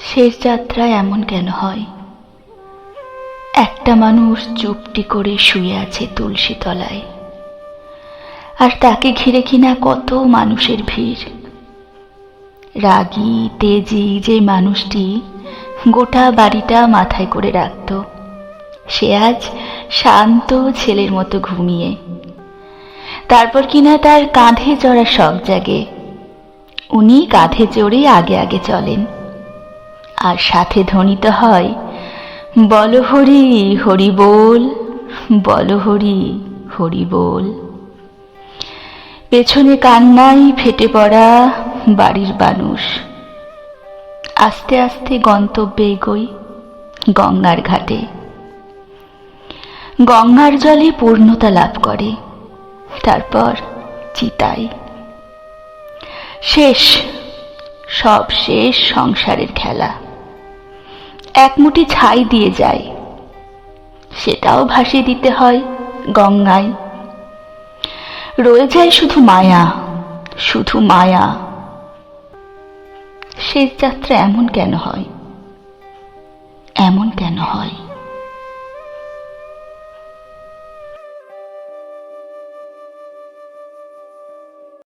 শেষ যাত্রায় এমন কেন হয়? একটা মানুষ চুপটি করে শুয়ে আছে তুলসী তলায়। আর তাকে ঘিরে কিনা কত মানুষের ভিড়। রাগি, তেজি যে মানুষটি গোটা বাড়িটা মাথায় করে রাখত। সে আজ শান্ত ছেলের মতো ঘুমিয়ে। তারপর কিনা তার কাঁধে চড়ার শখ জাগে। উনি কাঁধে চড়ে আগে আগে চলেন। আর সাথে ধ্বনিত হয়, বল হরি হরি বল বল হরি হরি বল। পেছনে কান্নাই ফেটে পড়া বাড়ির মানুষ। আস্তে আস্তে গন্তব্যে এগোই গঙ্গার ঘাটে। গঙ্গার জলে পূর্ণতা লাভ করে, তারপর চিতাই। শেষ, সব শেষ সংসারের খেলা। এক মুঠি ছাই দিয়ে যায়। সেটাও ভাসিয়ে দিতে হয় গঙ্গায়। রয়ে যায় শুধু মায়া শুধু মায়া। শেষ যাত্রা এমন কেন হয়? এমন কেন হয়?